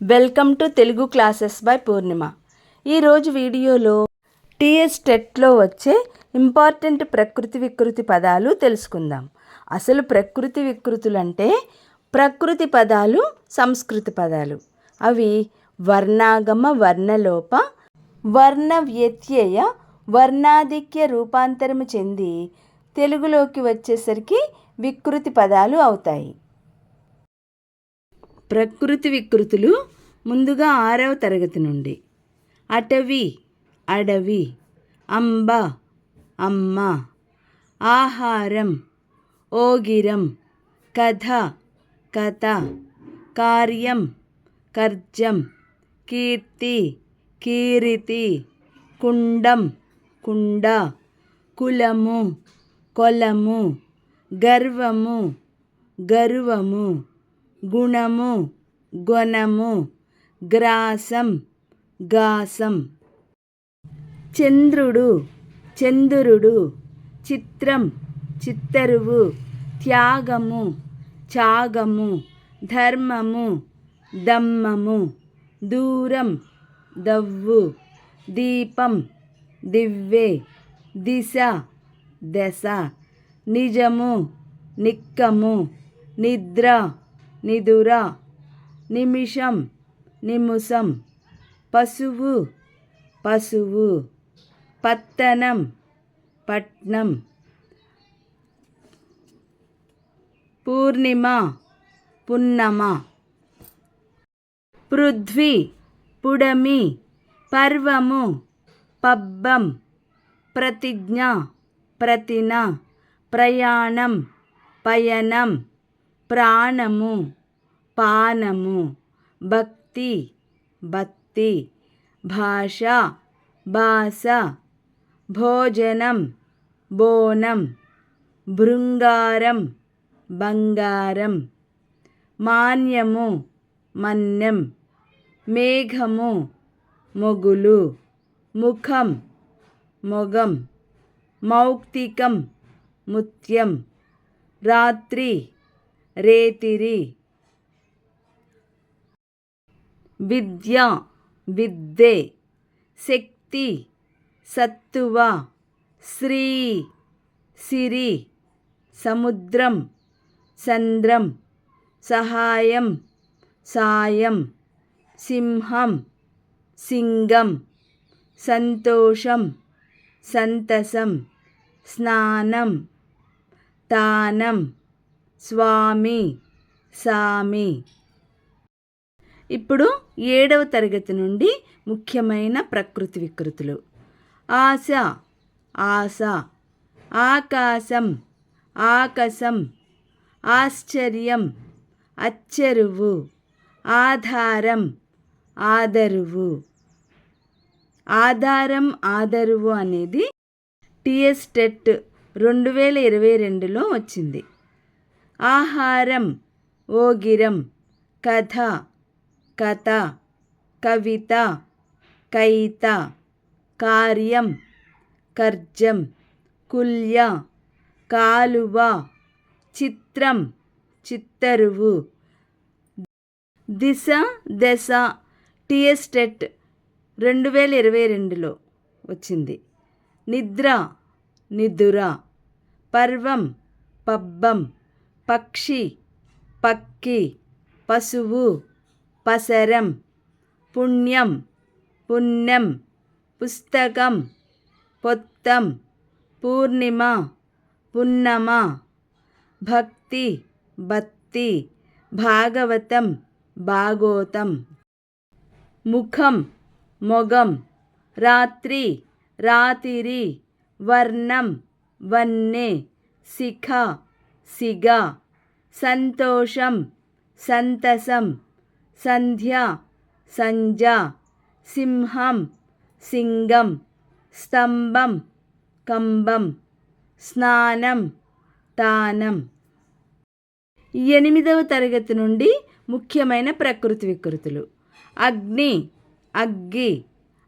Welcome to Telugu classes by Purnima. ఈరోజు వీడియోలో TS టెట్లో వచ్చే ఇంపార్టెంట్ ప్రకృతి వికృతి పదాలు తెలుసుకుందాం. అసలు ప్రకృతి వికృతులు అంటే ప్రకృతి పదాలు సంస్కృతి పదాలు. అవి వర్ణాగమ వర్ణలోప వర్ణ వ్యత్యయ వర్ణాధిక్య రూపాంతరము చెంది తెలుగులోకి వచ్చేసరికి వికృతి పదాలు అవుతాయి. ప్రకృతి వికృతులు ముందుగా ఆరవ తరగతి నుండి. అటవి అడవి అంబ అమ్మ ఆహారం ఓగిరం కథ కథ కార్యం కర్జం కీర్తి కీరితి కుండం కుండ కులము కొలము గర్వము గర్వము. గుణము గొనము గ్రాసం గాసం. చంద్రుడు చంద్రుడు చిత్రం చిత్తరువు త్యాగము త్యాగము ధర్మము దమ్మము దూరం దవ్వు దీపం దివ్వే దిశ దశ నిజము నిక్కము నిద్ర. నిదుర నిమిషం నిముసం పశువు పశువు పత్తనం పట్నం పూర్ణిమ పున్నమ పృథ్వీ పుడమి పర్వము పబ్బం ప్రతిజ్ఞ ప్రతిన ప్రయాణం పయనం ప్రాణము. పానము భక్తి బత్తి భాష భాష భోజనం బోనం భృంగారం బంగారం మాన్యము మన్యం మేఘము మొగులు ముఖం మొగం మౌక్తికం ముత్యం రాత్రి రేతిరి విద్య విద్యే శక్తి సత్తువ శ్రీ సిరి సముద్రం చంద్రం సహాయం సాయం సింహం సింగం సంతోషం సంతసం స్నానం తానం స్వామి సామి. ఇప్పుడు ఏడవ తరగతి నుండి ముఖ్యమైన ప్రకృతి వికృతులు. ఆశ ఆశ ఆకాశం ఆకాశం ఆశ్చర్యం అచ్చెరువు ఆధారం ఆదరువు. ఆధారం ఆదరువు అనేది టిఎస్ టెట్ రెండు వేల ఇరవై రెండులో వచ్చింది. ఆహారం ఓగిరం కథ కథ కవిత కైత కార్యం కర్జం కుల్య కాలువ చిత్రం చిత్తరువు. దిశ దశ టిఎస్టెట్ రెండు వేల ఇరవై రెండులో వచ్చింది. నిద్ర నిదుర పర్వం పబ్బం పక్షి పక్కి పశువు పసరం పుణ్యం పుణ్యం పుస్తకం పొత్తం పూర్ణిమ పున్నమ భక్తి భక్తి భాగవతం భాగోతం. ముఖం మొగం రాత్రి రాతిరి వర్ణం వన్నె శిఖ సిగ సంతోషం సంతసం. సంధ్య సంజ సింహం సింగం స్తంభం కంబం స్నానం తానం. ఎనిమిదవ తరగతి నుండి ముఖ్యమైన ప్రకృతి వికృతులు. అగ్ని అగ్గి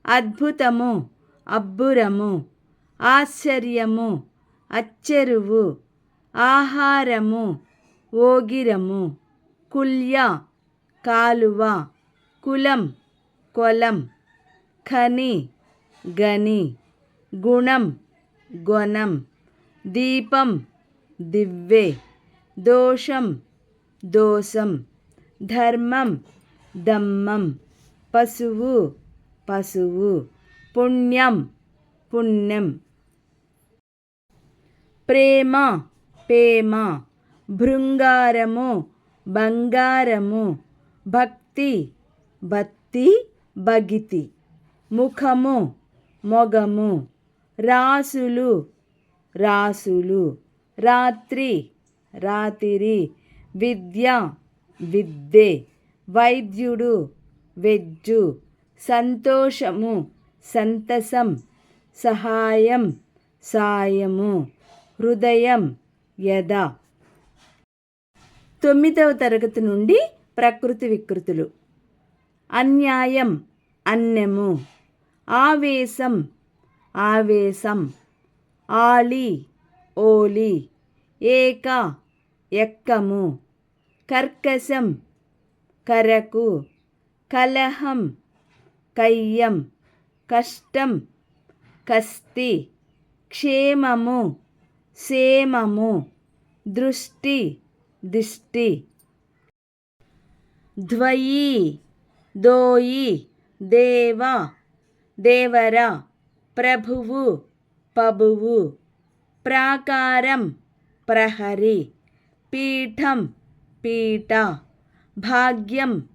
అద్భుతము అబ్బురము ఆశ్చర్యము అచ్చెరువు ఆహారము ఓగిరము కుల్య కాలువ కులం కొలం ఖని గని గుణం గుణం దీపం దివ్వె దోషం దోషం ధర్మం దమ్మం పశువు పశువు పుణ్యం పుణ్యం. ప్రేమ పేమ భృంగారము బంగారము భక్తి బత్తి బగితి ముఖము మొగము. రాసులు రాసులు. రాత్రి రాతిరి. విద్య విద్దే వైద్యుడు వెజ్జు. సంతోషము సంతసం. సహాయం సాయము. హృదయం యద తొమ్మిదవ తరగతి నుండి ప్రకృతి వికృతులు. అన్యాయం అన్నెము. ఆవేశం ఆవేశం. ఆలి ఓలి ఏక ఎక్కము. కర్కశం కరకు. కలహం కయ్యం. కష్టం కస్తి. క్షేమము సేమము. దృష్టి దిష్టి. ద్వయి దోయి దేవ దేవర ప్రభువు పబువు ప్రాకారం ప్రహరి పీఠం పీట భాగ్యం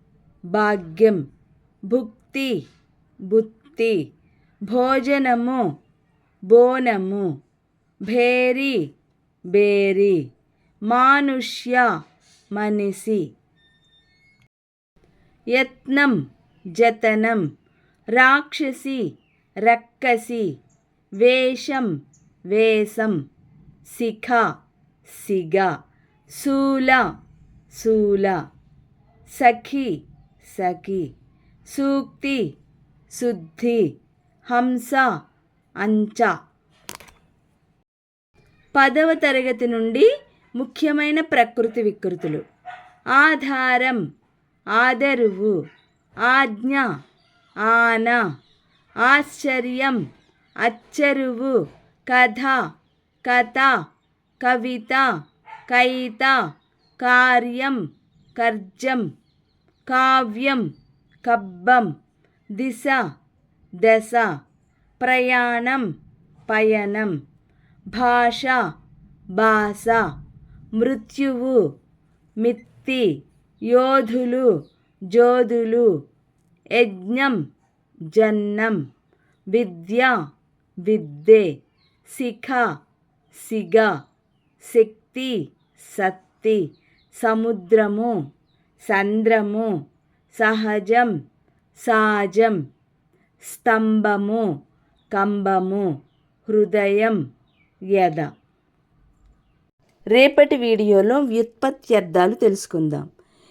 భాగ్యం భుక్తి బుత్తి భోజనము బోనము భేరి బేరి మానుష్య మనిషి. యత్నం జతనం రాక్షసి రక్కసి వేషం వేషం శిఖ సిగ శూల శూల సఖి సఖి సూక్తి శుద్ధి హంస అంచ. పదవ తరగతి నుండి ముఖ్యమైన ప్రకృతి వికృతులు. ఆధారం ఆదరువు ఆజ్ఞ ఆన ఆశ్చర్యం అచ్చరువు కథ కథ కవిత కైత కార్యం కర్జం కావ్యం కబ్బం దిశ దశ ప్రయాణం పయనం భాష భాష మృత్యువు మిత్తి యోధులు జోధులు యజ్ఞం జన్నం విద్య విద్దే శిఖ సిగ శక్తి సత్తి సముద్రము సంద్రము సహజం సాజం స్తంభము కంబము హృదయం యద. రేపటి వీడియోలో వ్యుత్పత్తి అర్థాలు తెలుసుకుందాం.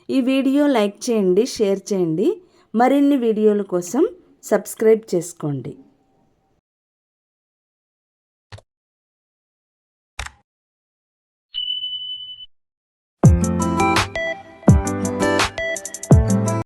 ఈ వీడియో లైక్ చేయండి షేర్ చేయండి. మరిన్ని వీడియోల కోసం సబ్స్క్రైబ్ చేసుకోండి.